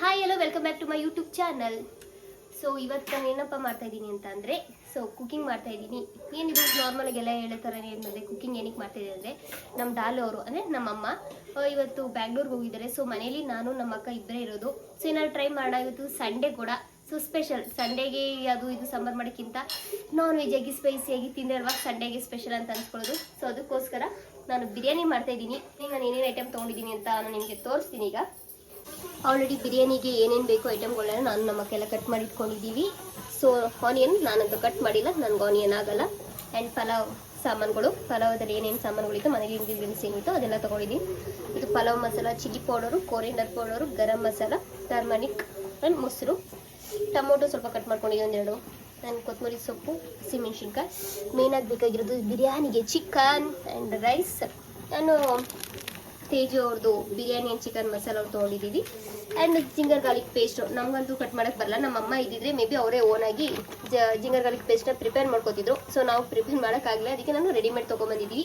Hi hello welcome back to my YouTube channel so ಇವತ್ತು ನಾನು ಏನಪ್ಪ ಮಾಡ್ತಾ ಇದ್ದೀನಿ ಅಂತ ಅಂದರೆ ಸೊ ಕುಕಿಂಗ್ ಮಾಡ್ತಾ ಇದ್ದೀನಿ. ಆಗಿ ನಾರ್ಮಲಾಗೆಲ್ಲ ಹೇಳೋ ಥರನೇ ಏನಂದರೆ ಕುಕಿಂಗ್ ಏನಕ್ಕೆ ಮಾಡ್ತಾ ಇದ್ದೀನಿ ಅಂದರೆ ನಮ್ಮ ಡಾಲು ಅವರು, ಅಂದರೆ ನಮ್ಮಮ್ಮ ಇವತ್ತು ಬ್ಯಾಂಗ್ಳೂರ್ಗೆ ಹೋಗಿದ್ದಾರೆ. ಸೊ ಮನೇಲಿ ನಾನು, ನಮ್ಮ ಅಕ್ಕ ಇಬ್ಬರೇ ಇರೋದು. ಸೊ ಏನಾದ್ರು ಟ್ರೈ ಮಾಡೋಣ. ಇವತ್ತು ಸಂಡೇ ಕೂಡ. ಸೊ ಸ್ಪೆಷಲ್ ಸಂಡೇಗೆ ಅದು ಇದು ಸಾಂಬಾರು ಮಾಡೋಕ್ಕಿಂತ ನಾನ್ ವೆಜ್ಜಾಗಿ ಸ್ಪೈಸಿಯಾಗಿ ತಿಂದಿರುವ ಸಂಡೇಗೆ ಸ್ಪೆಷಲ್ ಅಂತ ಅನ್ಸ್ಕೊಳ್ಳೋದು. ಸೊ ಅದಕ್ಕೋಸ್ಕರ ನಾನು ಬಿರಿಯಾನಿ ಮಾಡ್ತಾ ಇದ್ದೀನಿ. ನಾನು ಏನೇನು ಐಟಮ್ ತೊಗೊಂಡಿದ್ದೀನಿ ಅಂತ ನಾನು ನಿಮಗೆ ತೋರಿಸ್ತೀನಿ ಈಗ. ಆಲ್ರೆಡಿ ಬಿರಿಯಾನಿಗೆ ಏನೇನು ಬೇಕು ಐಟಮ್ಗಳನ್ನ ನಾನು ನಮ್ಮ ಕಟ್ ಮಾಡಿ ಇಟ್ಕೊಂಡಿದ್ದೀವಿ ಸೊ ಆನಿಯನ್ ನಾನಂತೂ ಕಟ್ ಮಾಡಿಲ್ಲ, ನನಗೆ ಆನಿಯನ್ ಆಗಲ್ಲ. ಆ್ಯಂಡ್ ಪಲಾವ್ ಸಾಮಾನುಗಳು, ಪಲಾವದಲ್ಲಿ ಏನೇನು ಸಾಮಾನುಗಳಿತ್ತು, ಮನೆಗೆ ಇಂಗ್ರೀಡಿಯೆಂಟ್ಸ್ ಏನಿತ್ತು ಅದೆಲ್ಲ ತೊಗೊಂಡಿದ್ದೀನಿ. ಇದು pulao masala chilli powder coriander powder garam masala turmeric and ಮೊಸರು. ಟೊಮೊಟೊ ಸ್ವಲ್ಪ ಕಟ್ ಮಾಡ್ಕೊಂಡಿದ್ದೀನಿ ಒಂದೆರಡು. ಆ್ಯಂಡ್ ಕೊತ್ತಂಬರಿ ಸೊಪ್ಪು, ಹಸಿಮೆಣ್ಸಿನ್ಕಾಯಿ. ಮೇನಾಗಿ ಬೇಕಾಗಿರೋದು ಬಿರಿಯಾನಿಗೆ ಚಿಕನ್ ಆ್ಯಂಡ್ ರೈಸ್ ನಾನು ತೇಜು ಅವ್ರದ್ದು ಬಿರಿಯಾನಿ ಆ್ಯಂಡ್ ಚಿಕನ್ ಮಸಾಲ ಅವ್ರು ತೊಗೊಂಡಿದ್ದೀವಿ ಆ್ಯಂಡ್ ಜಿಂಗರ್ ಗಾರ್ಲಿಕ್ ಪೇಸ್ಟು ನಮಗಂತೂ ಕಟ್ ಮಾಡೋಕ್ಕೆ ಬರಲ್ಲ. ನಮ್ಮ ಅಮ್ಮ ಇದ್ದಿದ್ರೆ ಮೇ ಬಿ ಅವರೇ ಓನಾಗಿ ಜ, ಜಿಂಗರ್ ಗಾರ್ಲಿಕ್ ಪೇಸ್ಟ್ನ ಪ್ರಿಪೇರ್ ಮಾಡ್ಕೋತಿದ್ರು. ಸೊ ನಾವು ಪ್ರಿಪೇರ್ ಮಾಡೋಕ್ಕಾಗಲಿಲ್ಲ. ಅದಕ್ಕೆ ನಾನು ರೆಡಿಮೇಡ್ ತೊಗೊಂಬಂದಿದ್ದೀವಿ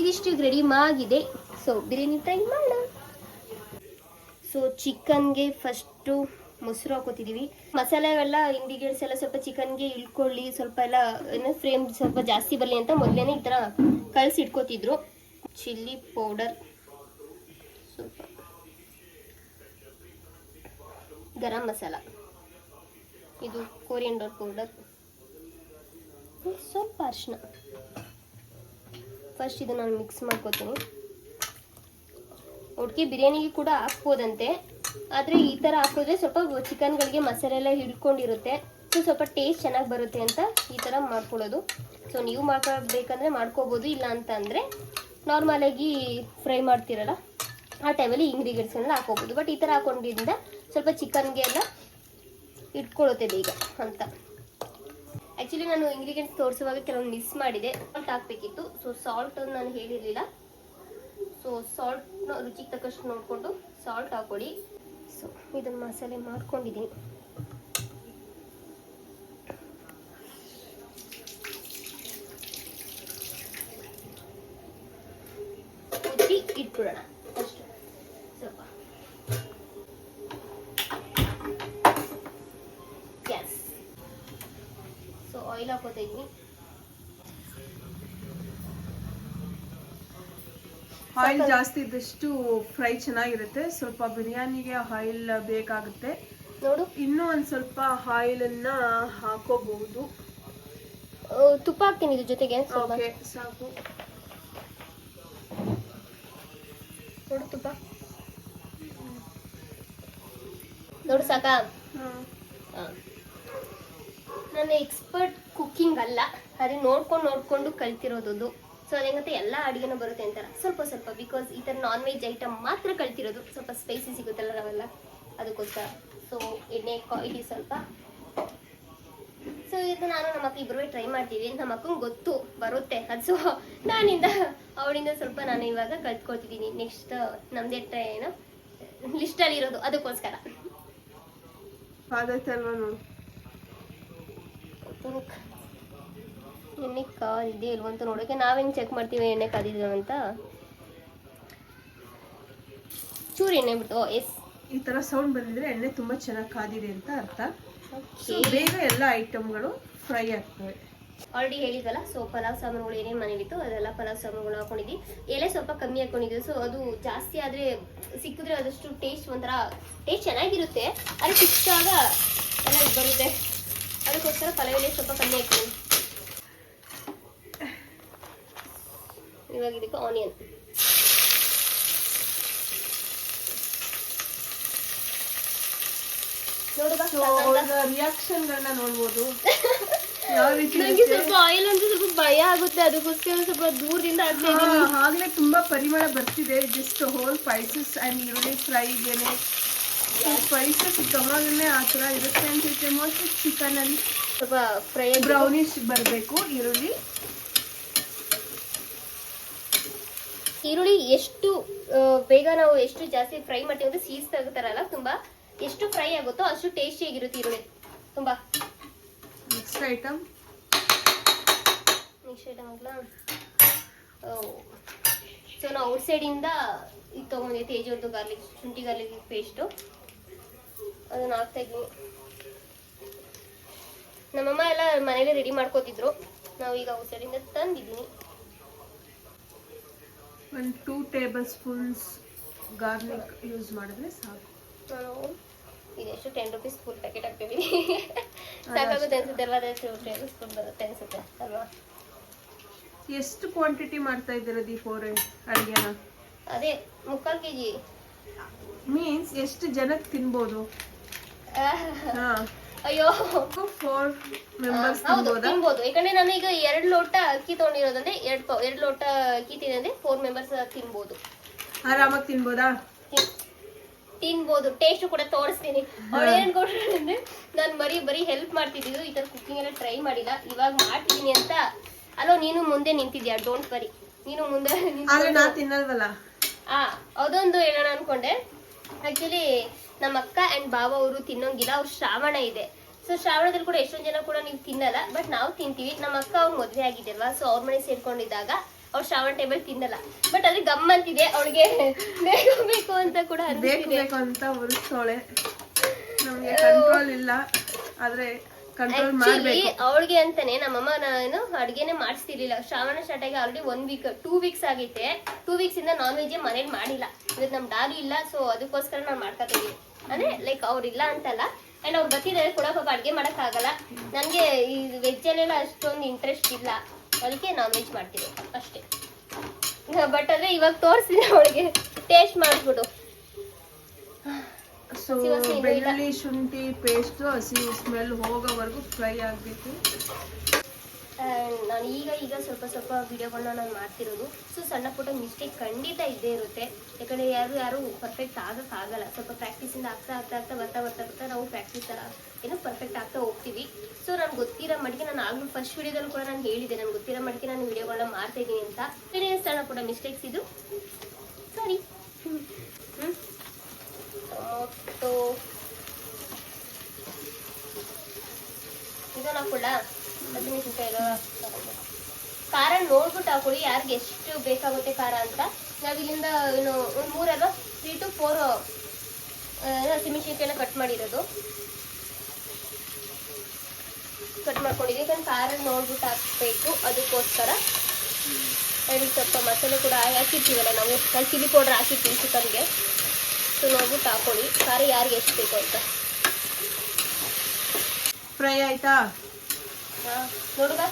ಇದಿಷ್ಟು ಈಗ ರೆಡಿ ಆಗಿದೆ ಸೊ ಬಿರಿಯಾನಿ ಟ್ರೈ ಮಾಡೋಣ. ಸೊ ಚಿಕನ್ಗೆ ಫಸ್ಟು ಮೊಸರು ಹಾಕೋತಿದ್ದೀವಿ ಮಸಾಲೆ ಎಲ್ಲ ಇಂಗ್ರೀಡಿಯೆಂಟ್ಸ್ ಎಲ್ಲ ಸ್ವಲ್ಪ ಚಿಕನ್ಗೆ ಇಳ್ಕೊಳ್ಳಿ, ಸ್ವಲ್ಪ ಎಲ್ಲ, ಏನೋ ಫ್ರೇಮ್ ಸ್ವಲ್ಪ ಜಾಸ್ತಿ ಬರಲಿ ಅಂತ ಮೊದಲೇ ಈ ಥರ ಕಲಸಿ ಇಟ್ಕೋತಿದ್ರು. ಚಿಲ್ಲಿ ಪೌಡರ್ ಸ್ವಲ್ಪ ಗರಂ ಮಸಾಲ. ಇದು ಕೋರಿಯಂಡರ್ ಪೌಡರ್ ಸ್ವಲ್ಪ ಅರಿಶಿನ ಫಸ್ಟ್ ಇದು ನಾನು ಮಿಕ್ಸ್ ಮಾಡ್ಕೋತೀನಿ. ಒಟ್ಟಿಗೆ ಬಿರಿಯಾನಿಗೆ ಕೂಡ ಹಾಕ್ಬೋದಂತೆ. ಆದರೆ ಈ ಥರ ಹಾಕಿದ್ರೆ ಸ್ವಲ್ಪ ಚಿಕನ್ಗಳಿಗೆ ಮಸಾಲೆ ಎಲ್ಲ ಹಿಡ್ಕೊಂಡಿರುತ್ತೆ. ಸೊ ಸ್ವಲ್ಪ ಟೇಸ್ಟ್ ಚೆನ್ನಾಗಿ ಬರುತ್ತೆ ಅಂತ ಈ ಥರ ಮಾಡ್ಕೊಳ್ಳೋದು. ಸೊ ನೀವು ಮಾಡ್ಕೊಳ್ಬೇಕಂದ್ರೆ ಮಾಡ್ಕೋಬೋದು ಇಲ್ಲ ಅಂತ ಅಂದರೆ ನಾರ್ಮಲಾಗಿ ಫ್ರೈ ಮಾಡ್ತೀರಲ್ಲ? ಆ ಟೈಮಲ್ಲಿ ಇಂಗ್ರೀಡಿಯೆಂಟ್ಸ್ ಎಲ್ಲ ಹಾಕೋಬೋದು ಬಟ್ ಈ ಥರ ಹಾಕೊಂಡಿದ್ದರಿಂದ ಸ್ವಲ್ಪ ಚಿಕನ್ಗೆ ಎಲ್ಲ ಇಟ್ಕೊಳ್ಳುತ್ತೆ ಬೇಗ ಅಂತ. ಆ್ಯಕ್ಚುಲಿ ನಾನು ಇಂಗ್ರೀಡಿಯೆಂಟ್ಸ್ ತೋರಿಸುವಾಗ ಕೆಲವೊಂದು ಮಿಸ್ ಮಾಡಿದೆ. ಸಾಲ್ಟ್ ಹಾಕಬೇಕಿತ್ತು. ಸೊ ಸಾಲ್ಟ್ ನಾನು ಹೇಳಿರಲಿಲ್ಲ. ಸೊ ಸಾಲ್ಟ್ನ ರುಚಿಗೆ ತಕ್ಕಷ್ಟು ನೋಡಿಕೊಂಡು ಸಾಲ್ಟ್ ಹಾಕೊಳ್ಳಿ ಸೊ ಇದನ್ನು ಮಸಾಲೆ ಮಾಡ್ಕೊಂಡಿದ್ದೀನಿ ಮುಚ್ಚಿ ಇಟ್ಬಿಡೋಣ ಅಷ್ಟು ಸ್ವಲ್ಪ ಗ್ಯಾಸ್ ಸೊ ಆಯಿಲ್ ಹಾಕೋತಾ ಇದ್ವಿ ಆಯಿಲ್ ಜಾಸ್ತಿ ಇದ್ದಷ್ಟು ಫ್ರೈ ಚೆನ್ನಾಗಿರುತ್ತೆ. ಸ್ವಲ್ಪ ಬಿರಿಯಾನಿಗೆ ಆಯಿಲ್ ಬೇಕಾಗುತ್ತೆ. ನೋಡು. ಇನ್ನೂ ಒಂದ್ ಸ್ವಲ್ಪ ಆಯಿಲ್ ಅನ್ನ ಹಾಕೋಬಹುದು. ತುಪ್ಪ ಹಾಕ್ತೀನಿ ಇದ್ರ ಜೊತೆಗೆ ಓಕೆ ಸಾಕು. ನೋಡು ತುಪ್ಪ. ನೋಡು ಸಾಕಾ. ನಾನು ಎಕ್ಸ್ಪರ್ಟ್ ಕುಕ್ಕಿಂಗ್ ಅಲ್ಲ. ಅದೇ ನೋಡ್ಕೊಂಡು ನೋಡ್ಕೊಂಡು ಕಲ್ತಿರೋದು ಸೊ ಅದೇಗಂತ ಎಲ್ಲ ಅಡುಗೆನೂ ಬರುತ್ತೆ ಅಂತಾರ. ಸ್ವಲ್ಪ ಸ್ವಲ್ಪ ಬಿಕಾಸ್ ಈ ಥರ ನಾನ್ ವೆಜ್ ಐಟಮ್ ಮಾತ್ರ ಕಲ್ತಿರೋದು. ಸ್ವಲ್ಪ ಸ್ಪೈಸಿ ಸಿಗುತ್ತಲ್ಲ ನಾವೆಲ್ಲ? ಅದಕ್ಕೋಸ್ಕರ. ಸೊ ಎಣ್ಣೆ ಕಾಯಿಲಿ ಸ್ವಲ್ಪ. ಸೊ ಇದು ನಾನು ನಮ್ಮ ಅಕ್ಕ ಇಬ್ಬರು ಟ್ರೈ ಮಾಡ್ತೀವಿ. ನಮ್ಮ ಅಕ್ಕಂಗೆ ಗೊತ್ತು, ಬರುತ್ತೆ. ಅದು ಸೊ, ನಾನಿಂದ, ಅವಳಿಂದ ಸ್ವಲ್ಪ ನಾನು ಇವಾಗ ಕಲ್ತ್ಕೊಳ್ತಿದ್ದೀನಿ ನೆಕ್ಸ್ಟ್ ನಮ್ಮದೇ ಟ್ರೈ ಏನು? ಲಿಸ್ಟಲ್ಲಿ ಇರೋದು ಅದಕ್ಕೋಸ್ಕರ. ಕಾದೈತೆ ಎಣ್ಣೆ ಕಾದಿದೆಯಾ ಇಲ್ವಂತ ನೋಡೋಕೆ ನಾವೇನು ಚೆಕ್ ಮಾಡ್ತೀವಿ ಎಣ್ಣೆ ಕಾದಿದ್ದೇವೆ ಅಂತ? ಚೂರು ಎಣ್ಣೆ ಬಿಡ್ತು ಎಸ್. ಈ ಥರ ಸೌಂಡ್ ಬಂದಿದ್ರೆ ಎಣ್ಣೆ ತುಂಬಾ ಚೆನ್ನಾಗಿ ಕಾದಿದೆ ಅಂತ ಅರ್ಥ. ಬೇಗ ಎಲ್ಲ ಐಟಮ್ಗಳು ಫ್ರೈ ಆಗ್ತವೆ. ಆಲ್ರೆಡಿ ಹೇಳಿದಲ್ಲ ಸೊ ಪಲಾವ್ ಸಾಮಾನುಗಳು ಏನೇನು ಮನೇಲಿತ್ತು ಅದೆಲ್ಲ ಪಲಾವ್ ಸಾಮಾನುಗಳು ಹಾಕೊಂಡಿದ್ವಿ. ಎಲೆ ಸ್ವಲ್ಪ ಕಮ್ಮಿ ಹಾಕೊಂಡಿದ್ವಿ ಸೊ ಅದು ಜಾಸ್ತಿ ಆದರೆ ಸಿಕ್ಕಿದ್ರೆ ಅದಷ್ಟು ಟೇಸ್ಟ್ ಒಂಥರ ಟೇಸ್ಟ್ ಚೆನ್ನಾಗಿರುತ್ತೆ ಆದರೆ ಸಿಕ್ಕಾಗ ಎಲ್ಲ ಬರುತ್ತೆ. ಅದಕ್ಕೋಸ್ಕರ ಪಲಾವ್ ಸ್ವಲ್ಪ ಕಮ್ಮಿ ಹಾಕ್ತೀನಿ. ಇವಾಗ ಇದಕ್ಕೆ ಆನಿಯನ್ ರಿಯಾಕ್ಷನ್ಗಳನ್ನ ನೋಡ್ಬೋದು. ಸ್ವಲ್ಪ ಆಯಿಲ್ ಅಂದ್ರೆ ಸ್ವಲ್ಪ ಭಯ ಆಗುತ್ತೆ ಅದಕ್ಕೋಸ್ಕರ ಸ್ವಲ್ಪ ದೂರದಿಂದ ಆಗ್ತಾ ಆಗ್ಲೇ ತುಂಬಾ ಪರಿಮಳ ಬರ್ತಿದೆ ಜಸ್ಟ್ ಹೋಲ್ ಸ್ಪೈಸಸ್ ಅಂಡ್ ಈರುಳ್ಳಿ ಫ್ರೈಗೆನೆ ಸ್ಪೈಸಸ್ ಕಮಾಗನೆ ಆ ಥರ ಇರುತ್ತೆ ಅಂತ ಮೋಸ್ಟ್ಲಿ ಚಿಕನ್ ಅಲ್ಲಿ ಸ್ವಲ್ಪ ಫ್ರೈ ಬ್ರೌನಿಶ್ ಬರಬೇಕು ಈರುಳ್ಳಿ. ಈರುಳ್ಳಿ ಎಷ್ಟು ಬೇಗ ನಾವು ಎಷ್ಟು ಜಾಸ್ತಿ ಫ್ರೈ ಮಾಡ್ತೀವಿ ಅಂದ್ರೆ ಸೀಸ್ ತೆಗಿತಾರಲ್ಲ ತುಂಬಾ ಎಷ್ಟು ಫ್ರೈ ಆಗುತ್ತೋ ಅಷ್ಟು ಟೇಸ್ಟಿಯಾಗಿರುತ್ತೆ ಈರುಳ್ಳಿ. ತುಂಬಾ. Next item next item so ನಾವು ಔಟ್ ಸೈಡಿಂದ ಇದು ತೊಗೊಂಡಿದ್ದೆ ತೇಜೋರ್ದು ಗಾರ್ಲಿಕ್ ಶುಂಠಿ ಗಾರ್ಲಿಕ್ ಪೇಸ್ಟು ಅದನ್ನ ಹಾಕ್ತಾ ಇದ್ದೀನಿ. ನಮ್ಮಮ್ಮ ಎಲ್ಲ ಮನೇಲಿ ರೆಡಿ ಮಾಡ್ಕೋತಿದ್ರು. ನಾವು ಈಗ ಔಷಧಿಯಿಂದ ತಂದಿದ್ದೀನಿ. ಒಂದು two tablespoons garlic use ಮಾಡಿದ್ರೆ ಸಾಕು. ನಾನು ಇದೆಷ್ಟು ಟೆನ್ ರುಪೀಸ್ ಫುಲ್ ಪ್ಯಾಕೆಟ್ ಹಾಕ್ತಿದ್ದೀನಿ ಸಾಕಾಗುತ್ತೆ ಅನ್ಸುತ್ತೆ ಅಲ್ವಾ ಟೂ ಟೇಬಲ್ ಸ್ಪೂನ್ ಬರುತ್ತೆ ಅನ್ಸುತ್ತೆ ಅಲ್ವಾ? ಎಷ್ಟು ಕ್ವಾಂಟಿಟಿ ಮಾಡ್ತಾ ಇದ್ದೀರಾ ದಿ ಅವರೇ ಅಡುಗೆನ? ಅದೇ ಮುಕ್ಕಾಲು ಕೆ ಜಿ ಮೀನ್ಸ್ ಎಷ್ಟು ಜನಕ್ಕೆ ತಿನ್ಬೋದು? ಅಯ್ಯೋ. ಫೋರ್ ಮೆಂಬರ್ಸ್ ಹೌದು ತಿನ್ಬೋದಾ? ಯಾಕಂದ್ರೆ ನಾನು ಈಗ ಎರಡು ಲೋಟ ಅಕ್ಕಿ ತೊಗೊಂಡಿರೋದಂದ್ರೆ ಎರಡು ಎರಡು ಲೋಟ ಅಕ್ಕಿ ತಿನ್ನಂದ್ರೆ ಫೋರ್ ಮೆಂಬರ್ಸ್ ತಿನ್ಬೋದು. ಆರಾಮಾಗಿ ತಿನ್ಬೋದಾ? ತಿನ್- ತಿನ್ಬೋದು. ಟೇಸ್ಟ್ ಕೂಡ ತೋರಿಸ್ತೀನಿ. ಅವಳು ಏನ್ ಅಂದ್ರೆ ನಾನು ಬರೀ ಬರೀ ಹೆಲ್ಪ್ ಮಾಡ್ತಿದ್ದು ಈ ತರ ಕುಕಿಂಗ್ ಎಲ್ಲ ಟ್ರೈ ಮಾಡಿಲ್ಲ. ಇವಾಗ ಮಾಡ್ತಿದ್ದೀನಿ ಅಂತ. ಅಲ್ಲೋ ನೀನು ಮುಂದೆ ನಿಂತಿದ್ಯಾ? ಡೋಂಟ್ ವರಿ ನೀನು ಮುಂದೆ ಆದ್ರೆ ತಿನ್ನಲ್ವಲ್ಲ? ಆ ಅದೊಂದು ಹೇಳೋಣ ಅನ್ಕೊಂಡೆ. ಆಕ್ಚುಲಿ ನಮ್ಮ ಅಕ್ಕ ಅಂಡ್ ಬಾವ ಅವರು ತಿನ್ನೋಂಗಿಲ್ಲ, ಅವ್ರು ಶ್ರಾವಣ ಇದೆ. ಸೊ ಶ್ರಾವಣದಲ್ಲಿ ಕೂಡ ಎಷ್ಟೊಂದು ಜನ ಕೂಡ ನೀವು ತಿನ್ನಲ್ಲ ಬಟ್ ನಾವು ತಿಂತೀವಿ. ನಮ್ಮ ಅಕ್ಕ ಅವ್ರು ಮದುವೆ ಆಗಿದೆ ಅಲ್ವಾ ಸೊ ಅವ್ರ ಮನೆ ಸೇರ್ಕೊಂಡಿದ್ದಾಗ ಅವ್ರು ಶ್ರಾವಣ ಟೇಬಲ್ ತಿನ್ನಲ್ಲ. ಬಟ್ ಅದ್ರ ಗಮ್ಮಂತಿದೆ ಅವಳಿಗೆ ಬೇಕು ಅಂತ ಕೂಡ ಬೇಕು ಅಂತ ಉರಿಸ್ತಾಳೆ ನಮ್ಗೆ ಕಂಟ್ರೋಲ್ ಇಲ್ಲ. ಆದ್ರೆ ಕಂಟ್ರೋಲ್ ಮಾಡಬೇಕು. ಅವಳಿಗೆ ಅಂತಾನೆ ನಮ್ಮಮ್ಮ ನಾನು ಅಡ್ಗೆನೆ ಮಾಡಿಸ್ತಿರ್ಲಿಲ್ಲ. ಶ್ರಾವಣ ಸ್ಟಾರ್ಟ್ ಆಗಿ already one week two weeks ಆಗೈತೆ ಟೂ ವೀಕ್ಸ್ ಇಂದ ನಾನ್ ವೆಜ್ ಮನೇಲಿ ಮಾಡಿಲ್ಲ. ಇವತ್ತು ನಮ್ ಡಾಗಿ ಇಲ್ಲ ಸೊ ಅದಕ್ಕೋಸ್ಕರ ನಾನು ಮಾಡ್ಕೊತೀನಿ ಅಂದ್ರೆ ಲೈಕ್ ಅವ್ರಿಲ್ಲ ಅಂತಲ್ಲ. ಅಂಡ್ ಅವ್ರು ಬರ್ತಿದ್ದಾರೆ ಕೂಡ ಪಾಪ ಅಡ್ಗೆ ಮಾಡಕ್ ಆಗಲ್ಲ ನನ್ಗೆ ಈ ವೆಜ್ ಅಲ್ಲೆಲ್ಲ ಅಷ್ಟೊಂದು ಇಂಟ್ರೆಸ್ಟ್ ಇಲ್ಲ. ಅದಕ್ಕೆ ನಾನ್ ವೆಜ್ ಮಾಡ್ತೀನಿ ಅಷ್ಟೇ. ಬಟ್ ಅಂದ್ರೆ ಇವಾಗ ತೋರಿಸಿದ್ರೆ ಅವಳಿಗೆ ಟೇಸ್ಟ್ ಮಾಡಿಸ್ಬಿಟ್ಟು ಸೊ ಬೆಳ್ಳುಳ್ಳಿ ಶುಂಠಿ ಪೇಸ್ಟು ಹಸಿ ಸ್ಮೆಲ್ ಹೋಗೋವರೆಗೂ ಫ್ರೈ ಆಗಬೇಕು. ನಾನು ಈಗ ಈಗ ಸ್ವಲ್ಪ ಸ್ವಲ್ಪ ವಿಡಿಯೋಗಳನ್ನ ನಾನು ಮಾಡ್ತಿರೋದು. ಸೊ ಸಣ್ಣ ಪುಟ್ಟ ಮಿಸ್ಟೇಕ್ ಖಂಡಿತ ಇದ್ದೇ ಇರುತ್ತೆ. ಯಾಕಂದರೆ ಯಾರು ಯಾರು ಪರ್ಫೆಕ್ಟ್ ಆಗೋಕ್ಕಾಗಲ್ಲ ಸ್ವಲ್ಪ ಪ್ರಾಕ್ಟೀಸಿಂದ ಆಗ್ತಾ ಆಗ್ತಾ ಆಗ್ತಾ ಬರ್ತಾ ಬರ್ತಾ ಬರ್ತಾ ನಾವು ಪ್ರಾಕ್ಟೀಸ್ ಏನೋ ಪರ್ಫೆಕ್ಟ್ ಆಗ್ತಾ ಹೋಗ್ತೀವಿ. ಸೊ ನಾನು ಗೊತ್ತಿರೋ ಮಡಿಕೆ ನಾನು ಆಗಲೂ ಫಸ್ಟ್ ವಿಡಿಯೋದಲ್ಲೂ ಕೂಡ ನಾನು ಹೇಳಿದೆ ನಾನು ಗೊತ್ತಿರೋ ಮಡಿಕೆ ನಾನು ವಿಡಿಯೋಗಳನ್ನ ಮಾಡ್ತಾ ಇದ್ದೀನಿ ಅಂತ. ಸಣ್ಣ ಪುಟ್ಟ ಮಿಸ್ಟೇಕ್ಸ್ ಇದು? ಸಾರಿ. ಹ್ಞೂ ಟೊಮೊಟೊ ಇದನ್ನ ಹಾಕೊಳ್ಳ ಹಾಕ್ಬೇಕು. ಖಾರ ನೋಡ್ಬಿಟ್ಟು ಹಾಕೊಳ್ಳಿ ಯಾರಿಗೆ ಎಷ್ಟು ಬೇಕಾಗುತ್ತೆ ಖಾರ ಅಂತ. ನಾವಿಲ್ಲಿಂದ ಏನು, ಒಂದು ಮೂರಲ್ಲ ತ್ರೀ ಟು ಫೋರ್ ಹಸಿಮೆಣಸಿನ್ಕಾಯಿನ ಕಟ್ ಮಾಡಿರೋದು. ಕಟ್ ಮಾಡ್ಕೊಂಡಿದ್ದೀವಿ. ಯಾಕಂದ್ರೆ ಖಾರ ನೋಡ್ಬಿಟ್ಟು ಹಾಕ್ಬೇಕು. ಅದಕ್ಕೋಸ್ಕರ ಎರಡು ಸ್ವಲ್ಪ ಮಸಾಲೆ ಕೂಡ ಹಾಕಿರ್ತೀವಲ್ಲ ನಾವು? ಚಿಲ್ಲಿ ಪೌಡ್ರ್ ಹಾಕಿರ್ತೀವಿ ಚಿಕನ್ಗೆ. ಸೊ ನೋಡ್ಬಿಟ್ಟು ಹಾಕೊಳ್ಳಿ ಖಾರ ಯಾರಿಗೆ ಎಷ್ಟು ಬೇಕು ಅಂತ. ಫ್ರೈ ಆಯ್ತಾ? ಹಾಂ ನೋಡುಗ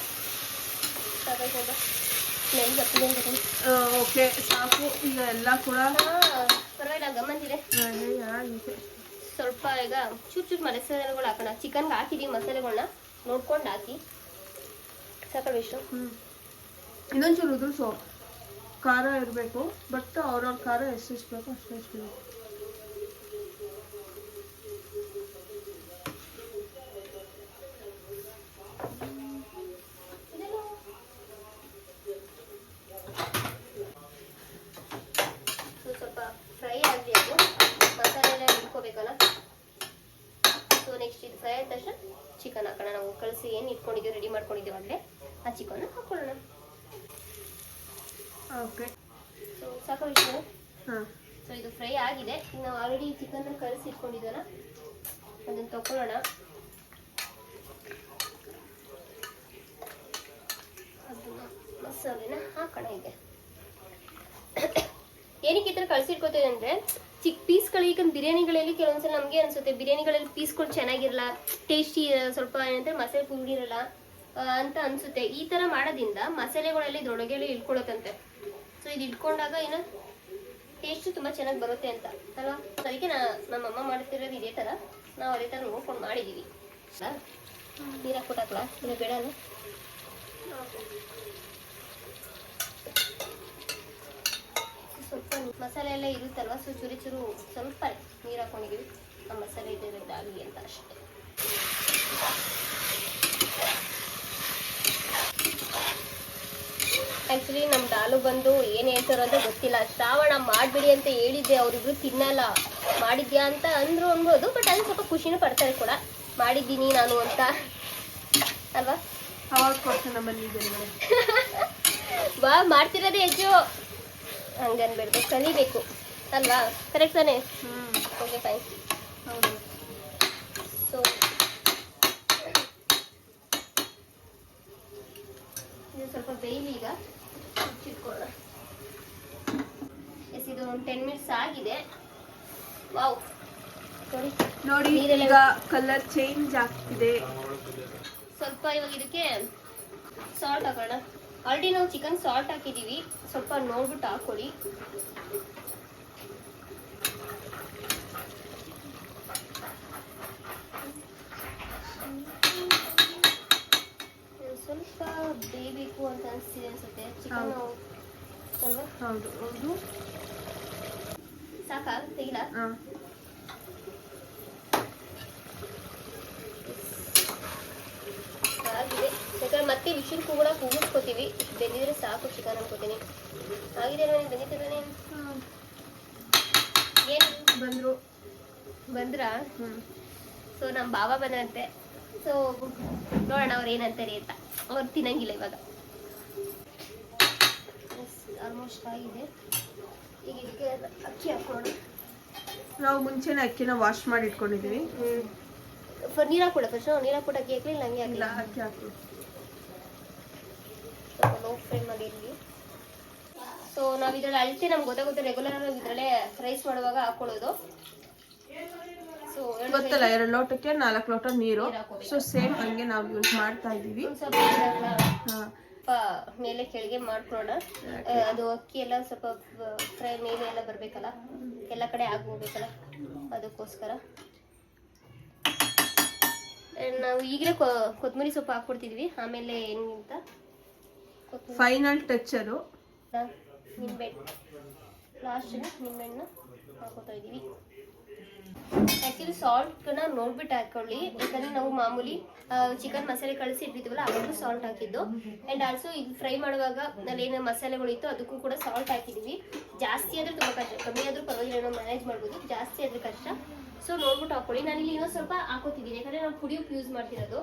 ಓಕೆ ಸಾಕು. ಈಗ ಎಲ್ಲ ಕೂಡ ಪರವಾಗಿಲ್ಲ ಗಮ್ಮಂತಿದೆ ಸ್ವಲ್ಪ ಈಗ ಚೂರು ಚೂರು ಮಸಾಲೆಗಳು ಹಾಕೋಣ. ಚಿಕನ್ಗೆ ಹಾಕಿದೀವಿ ಮಸಾಲೆಗಳನ್ನ ನೋಡ್ಕೊಂಡು ಹಾಕಿ. ಸಾಕು ಇಷ್ಟು ಹ್ಮ್. ಇನ್ನೊಂಚೂರು ಉದುರ್ಸು. ಖಾರ ಇರಬೇಕು ಬಟ್ ಅವ್ರವ್ರ ಖಾರ ಎಷ್ಟು ಬೇಕೋ ಅಷ್ಟೆಷ್ಟು ಬೇಕು ಸೊ ಸ್ವಲ್ಪ ಫ್ರೈ ಆಗಲಿ ಅದು ಮಸಾಲೆ ಎಲ್ಲ ಹಿಡ್ಕೋಬೇಕಲ್ಲ ಸೊ ನೆಕ್ಸ್ಟ್ ಇದು ಫ್ರೈ ಆದ ತಕ್ಷಣ ಚಿಕನ್ ಹಾಕೋಣ ನಾವು ಕಳಿಸಿ ಏನು ಇಟ್ಕೊಂಡಿದ್ದೀವಿ ರೆಡಿ ಮಾಡ್ಕೊಂಡಿದ್ದೀವಿ ಅಂದರೆ ಆ ಚಿಕನ್ ಹಾಕೊಳ್ಳೋಣ. ಓಕೆ ಸೊ ಸಾಕೋ ವಿಷಯ ಹಾಂ. ಸೊ ಇದು ಫ್ರೈ ಆಗಿದೆ. ಈಗ ನಾವು ಆಲ್ರೆಡಿ ಚಿಕನ್ ಕಲಸಿ ಇಟ್ಕೊಂಡಿದ್ದೀವಲ್ಲ ಅದನ್ನು ತಗೊಳ್ಳೋಣ ಅದನ್ನ ಮಸಾಲೆನ ಹಾಕೋಣ ಇದೆ ಏನಕ್ಕೆ ಈ ಥರ ಕಳ್ಸಿಟ್ಕೋತೀವಿ ಅಂದರೆ ಚಿಕ್ಕ ಪೀಸ್ಗಳು ಈಗ ಬಿರಿಯಾನಿಗಳಲ್ಲಿ ಕೆಲವೊಂದ್ಸಲ ನಮಗೆ ಅನ್ಸುತ್ತೆ ಬಿರಿಯಾನಿಗಳಲ್ಲಿ ಪೀಸ್ಗಳು ಚೆನ್ನಾಗಿರಲ್ಲ ಟೇಸ್ಟಿ ಸ್ವಲ್ಪ ಏನಂದ್ರೆ ಮಸಾಲೆ ಕುಂಗಿರಲ್ಲ ಅಂತ ಅನ್ಸುತ್ತೆ. ಈ ತರ ಮಾಡೋದಿಂದ ಮಸಾಲೆಗಳಲ್ಲಿ ಇದ್ರೊಳಗೆಲ್ಲ ಇಳ್ಕೊಳತ್ತಂತೆ ಸೊ ಇದು ಇಟ್ಕೊಂಡಾಗ ಏನೋ? ಟೇಸ್ಟ್ ತುಂಬಾ ಚೆನ್ನಾಗಿ ಬರುತ್ತೆ ಅಂತ, ಅಲ್ವಾ? ಅದಕ್ಕೆ ನಾ, ನಮ್ಮಮ್ಮ ಮಾಡ್ತಿರೋದು ಇದೇ ತರ. ನಾವು ಅದೇ ತರ ನೋಡ್ಕೊಂಡು ಮಾಡಿದೀವಿ. ನೀರು ಹಾಕ್ಬಿಟ್ಟಾಕ್ಲಾ ಇನ್ನು ಬೇಡ ಸ್ವಲ್ಪ ಮಸಾಲೆ ಎಲ್ಲ ಇರುತ್ತಲ್ವ? ಸೊ ಚೂರಿ ಚೂರು ಸ್ವಲ್ಪ ನೀರು ಹಾಕೊಂಡಿದ್ದೀವಿ. ಆ ಮಸಾಲೆ ಇದೆ ಅಂತ ಅಷ್ಟೇ. ಆ್ಯಕ್ಚುಲಿ ನಮ್ಮ ಡಾಲು ಬಂದು ಏನು ಹೇಳ್ತಾರೋ ಅಂತ ಗೊತ್ತಿಲ್ಲ. ಶ್ರಾವಣ ಮಾಡಬೇಡಿ ಅಂತ ಹೇಳಿದ್ದೆ ಅವರಿಬ್ರು ತಿನ್ನಲ್ಲ. ಮಾಡಿದ್ಯಾ ಅಂತ ಅಂದರು ಅನ್ಬೋದು ಬಟ್ ಅಲ್ಲಿ ಸ್ವಲ್ಪ ಖುಷಿನೂ ಪಡ್ತಾರೆ ಕೂಡ. ಮಾಡಿದ್ದೀನಿ ನಾನು ಅಂತ. ಅಲ್ವಾ? ಬಾ ಮಾಡ್ತಿರೋದೇ ಹೆಚ್ಚು ಹಂಗನ್ಬೇಡ್ದು ಕಲಿಬೇಕು. ಅಲ್ವಾ? ಕರೆಕ್ಟ್ ತಾನೇ? ಓಕೆ ಫೈನ್ ಸೊ ಸ್ವಲ್ಪ ಬೇಯಲಿ ಈಗ. ಟೆನ್ ಮಿನಿಟ್ಸ್ ಆಗಿದೆ. ವಾವ್ ನೋಡಿ ನೋಡಿ ಈಗ ಕಲರ್ ಚೇಂಜ್ ಆಗ್ತಿದೆ. ಸ್ವಲ್ಪ ಇವಾಗ ಇದಕ್ಕೆ ಸಾಲ್ಟ್ ಹಾಕೋಣ. ಆಲ್ರೆಡಿ ನಾವು ಚಿಕನ್ ಸಾಲ್ಟ್ ಹಾಕಿದ್ದೀವಿ ಸ್ವಲ್ಪ ನೋಡ್ಬಿಟ್ಟು ಹಾಕೊಳ್ಳಿ ಸ್ವಲ್ಪ ಬೇಯಬೇಕು ಅಂತ ಅನಿಸ್ತಿದೆ ಅನ್ಸುತ್ತೆ. ಚಿಕನ್ ಹೌದು. ಹೌದು. ಹೌದು ಸಾಕಾ ತೆಗಿಲ ಹಾ. ಆಗಿದೆ ಯಾಕಂದ್ರೆ ಮತ್ತೆ ವಿಷಲ್ ಕೂಡ ಕೂಗಿಸ್ಕೊತೀವಿ ಬೆಂದಿದ್ರೆ ಸಾಕು ಚಿಕನ್ ಅನ್ಕೋತೀನಿ ಆಗಿದೆ ನಾನು ಬೆಂದಿದ್ದಾನೆ ಏನು ಬಂದ್ರು ಬಂದ್ರ ಹ್ಮ್ ಸೊ ನಮ್ಮ ಬಾಬಾ ಬಂದಂತೆ ಸೊ ನೋಡೋಣ ಅವ್ರು ಏನಂತಾರೆ ಅಂತ. ಅವ್ರು ತಿನ್ನಂಗಿಲ್ಲ ಇವಾಗ. ಆಲ್ಮೋಸ್ಟ್ ಆಗಿದೆ ಈಗ ಇದಕ್ಕೆ ಅಕ್ಕಿ ಹಾಕೋಣ ನಾವು ಮುಂಚೆನೆ ಅಕ್ಕಿನ ವಾಶ್ ಮಾಡಿ ಇಟ್ಕೊಂಡಿದ್ದೀವಿ ಹ್ಞೂ ನೀರು ಹಾಕೊಡ ಫಸ್ಟ್ ನೀರು ಹಾಕ್ಬಿಟ್ಟು ಅಕ್ಕಿ ಹಾಕ್ಲಿಲ್ಲ ಹಂಗೆ ಇಲ್ಲ ಅಕ್ಕಿ ಹಾಕು ಲೋ ಫ್ಲೇಮಲ್ಲಿ ಇರಲಿ ಸೊ ನಾವು ಇದರಲ್ಲಿ ಅಳತೆ ನಮ್ಗೆ ಗೊತ್ತಾಗುತ್ತೆ ರೆಗ್ಯುಲರ್ ಇದರಲ್ಲೇ ರೈಸ್ ಮಾಡುವಾಗ ಹಾಕೊಳ್ಳೋದು ಸೊ ಗೊತ್ತಲ್ಲ ಎರಡು ಲೋಟಕ್ಕೆ ನಾಲ್ಕು ಲೋಟ ನೀರು. ಸೊ ಸೇಮ್ ಹಂಗೆ ನಾವು ಯೂಸ್ ಮಾಡ್ತಾ ಇದೀವಿ. ಸ್ವಲ್ಪ ಮೇಲೆ ಕೆಳಗೆ ಮಾಡ್ಕೊಳ್ಳೋಣ. ಅದು ಅಕ್ಕಿ ಎಲ್ಲ ಸ್ವಲ್ಪ ಫ್ರೈ ಮೇಲೆ ಎಲ್ಲ ಬರಬೇಕಲ್ಲ? ಎಲ್ಲ ಕಡೆ ಆಗಿ ಹೋಗ್ಬೇಕಲ್ಲ ಅದಕ್ಕೋಸ್ಕರ ನಾವು ಈಗಲೇ ಕೊತ್ತಂಬರಿ ಸೊಪ್ಪು ಹಾಕ್ಕೊಡ್ತಿದ್ವಿ. ಆಮೇಲೆ ಏನಿಂತ? ಫೈನಲ್ ಟಚ್ ಅದು ನಿಂಬೆಹಣ್ಣು ಲಾಸ್ಟ್ ನಿಂಬೆಹಣ್ಣು ಹಾಕೋತಾ ಇದ್ದೀವಿ. ಆ್ಯಕ್ಚುಲಿ ಸಾಲ್ಟ್ನ ನೋಡ್ಬಿಟ್ಟು ಹಾಕೊಳ್ಳಿ. ಯಾಕಂದರೆ ನಾವು ಮಾಮೂಲಿ ಚಿಕನ್ ಮಸಾಲೆ ಕಳಿಸಿ ಇಟ್ಟಿದ್ದೀವಲ್ಲ ಅದಕ್ಕೂ ಸಾಲ್ಟ್ ಹಾಕಿದ್ದು. ಆ್ಯಂಡ್ ಆಲ್ಸೋ ಇದು ಫ್ರೈ ಮಾಡುವಾಗ ಅಲ್ಲೇನು ಮಸಾಲೆಗಳಿತ್ತು ಅದಕ್ಕೂ ಕೂಡ ಸಾಲ್ಟ್ ಹಾಕಿದ್ದೀವಿ ಜಾಸ್ತಿ ಆದರೆ ತುಂಬ ಕಷ್ಟ, ಕಮ್ಮಿ ಆದರೂ ಪರವಾಗಿಲ್ಲ, ನಾವು ಮ್ಯಾನೇಜ್ ಮಾಡ್ಬೋದು. ಜಾಸ್ತಿ ಆದರೆ ಕಷ್ಟ. ಸೊ ನೋಡ್ಬಿಟ್ಟು ಹಾಕೊಳ್ಳಿ. ನಾನು ಇಲ್ಲಿ ಇನ್ನೊಂದು ಸ್ವಲ್ಪ ಹಾಕೋತಿದ್ದೀನಿ. ಯಾಕಂದರೆ ನಾವು ಪುಡಿ ಯೂಸ್ ಮಾಡ್ತಿರೋದು.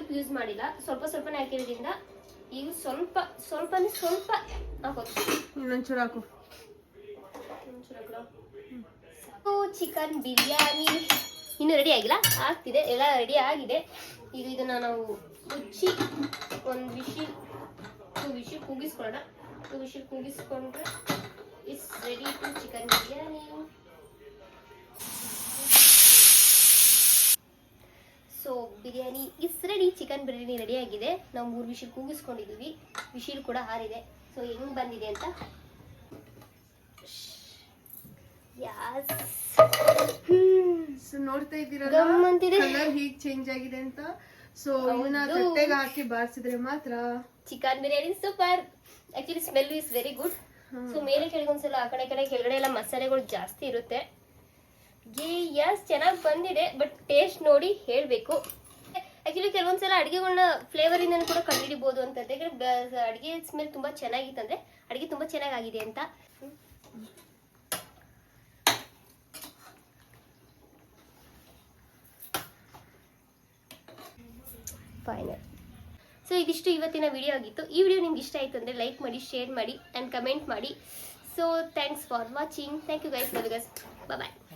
ಉಪ್ಪು ಯೂಸ್ ಮಾಡಿಲ್ಲ. ಸ್ವಲ್ಪ ಸ್ವಲ್ಪನೇ ಹಾಕಿರೋದ್ರಿಂದ, ಈಗ ಸ್ವಲ್ಪ ಸ್ವಲ್ಪ ಸ್ವಲ್ಪ ಹಾಕೋತೀನಿ ಇನ್ನೊಂಚೂರು ಹಾಕು. ಚಿಕನ್ ಬಿರಿಯಾನಿ. ಇನ್ನು ರೆಡಿ ಆಗಿಲ್ಲ? ಆಗ್ತಿದೆ. ಎಲ್ಲ ರೆಡಿ ಆಗಿದೆ. ಈಗ ಇದನ್ನ ನಾವು ಮುಚ್ಚಿ ಒಂದು ವಿಶಿ ಟು ವಿಶಿ ಕೂಗಿಸ್ಕೊಳ್ಳೋಣ two whistle ಕೂಗಿಸ್ಕೊಂಡ್ರೆ it's ready to chicken biryani. So biryani is ready chicken biryani ready ಆಗಿದೆ. ನಾವು ಮೂರು ವಿಶಿಲ್ ಕೂಗಿಸ್ಕೊಂಡಿದ್ದೀವಿ ವಿಶಿಲ್ ಕೂಡ ಹಾರಿದೆ ಸೊ ಹೆಂಗ್ ಬಂದಿದೆ ಅಂತ ಸೊ ನೋಡ್ತಾ ಇದ್ದೀರಲ್ಲ. ಕಲರ್ ಹೀಗ್ ಚೇಂಜ್ ಆಗಿದೆ ಅಂತ? ಸೊ ಇವನ್ನ. ತಟ್ಟೆಗೆ ಹಾಕಿ ಬಾರಿಸಿದ್ರೆ ಮಾತ್ರ? Chicken biryani super actually smell is very good so ಮೇಲೆ ಕೆಳಗೊಂದ್ಸಲ ಆ ಕಡೆ ಕಡೆ ಕೆಳಗಡೆ ಎಲ್ಲ ಮಸಾಲೆಗಳು ಜಾಸ್ತಿ ಇರುತ್ತೆ. ಯಸ್ ಚೆನ್ನಾಗಿ ಬಂದಿದೆ ಬಟ್ ಟೇಸ್ಟ್ ನೋಡಿ ಹೇಳಬೇಕು. ಆಕ್ಚುಲಿ ಕೆಲವೊಂದ್ಸಲ ಅಡುಗೆಗಳನ್ನ ಫ್ಲೇವರಿಂದ ಕೂಡ ಕಂಡುಹಿಡಿಬೋದು ಅಂತ ಅಡುಗೆ ಸ್ಮೆಲ್ ತುಂಬಾ ಚೆನ್ನಾಗಿತ್ತಂದ್ರೆ ಅಡುಗೆ ತುಂಬಾ ಚೆನ್ನಾಗಾಗಿದೆ ಅಂತ. ಫೈನಲ್. ಸೊ ಇದಿಷ್ಟು ಇವತ್ತಿನ ವಿಡಿಯೋ ಆಗಿತ್ತು. ಈ ವಿಡಿಯೋ ನಿಮ್ಗೆ ಇಷ್ಟ ಆಯಿತು ಅಂದರೆ ಲೈಕ್ ಮಾಡಿ ಶೇರ್ ಮಾಡಿ ಆ್ಯಂಡ್ ಕಮೆಂಟ್ ಮಾಡಿ. So thanks for watching thank you guys love bye